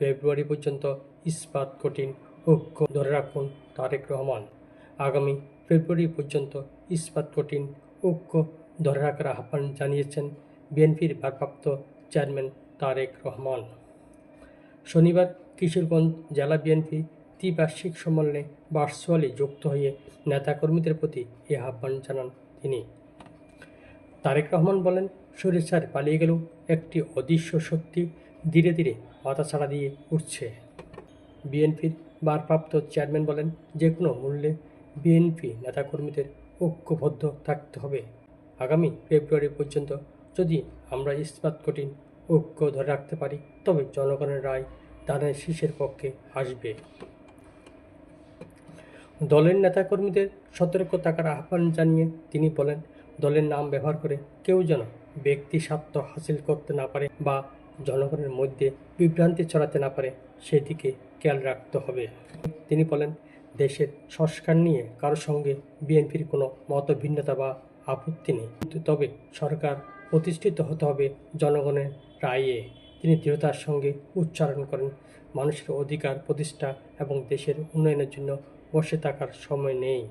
ফেব্রুয়ারি পর্যন্ত ইস্পাত কঠিন ঐক্য ধরে রাখুন তারেক রহমান। আগামী ফেব্রুয়ারি পর্যন্ত ইস্পাত কঠিন ঐক্য ধরে রাখার আহ্বান জানিয়েছেন বিএনপির ভারপ্রাপ্ত চেয়ারম্যান তারেক রহমান। শনিবার কিশোরগঞ্জ জেলা বিএনপি দ্বিবার্ষিক সম্মেলনে ভার্চুয়ালি যুক্ত হয়ে নেতাকর্মীদের প্রতি এ আহ্বান জানান তিনি। তারেক রহমান বলেন, সরিষার পালিয়ে গেলেও একটি অদৃশ্য শক্তি ধীরে ধীরে মাথাছাড়া দিয়ে উঠছে। বিএনপির ভারপ্রাপ্ত চেয়ারম্যান বলেন যে কোনো মূল্যে বিএনপি নেতাকর্মীদের ঐক্যবদ্ধ থাকতে হবে। আগামী ফেব্রুয়ারি পর্যন্ত যদি আমরা ইস্পাত কঠিন ঐক্য ধরে রাখতে পারি, তবে জনগণের রায় ধানের শীষের পক্ষে আসবে। দলের নেতাকর্মীদের সতর্ক থাকার আহ্বান জানিয়ে তিনি বলেন, দলের নাম ব্যবহার করে কেউ যেন ব্যক্তি স্বার্থ হাসিল করতে না পারে বা জনগণের মধ্যে বিভ্রান্তি ছড়াতে না পারে, সেদিকে খেয়াল রাখতে হবে। তিনি বলেন, দেশের সংস্কার নিয়ে কারোর সঙ্গে বিএনপির কোনো মত ভিন্নতা বা আপত্তি নেই। কিন্তু তবে সরকার প্রতিষ্ঠিত হতে হবে জনগণের রায়ে। তিনি দৃঢ়তার সঙ্গে উচ্চারণ করেন, মানুষের অধিকার প্রতিষ্ঠা এবং দেশের উন্নয়নের জন্য বসে থাকার সময় নেই।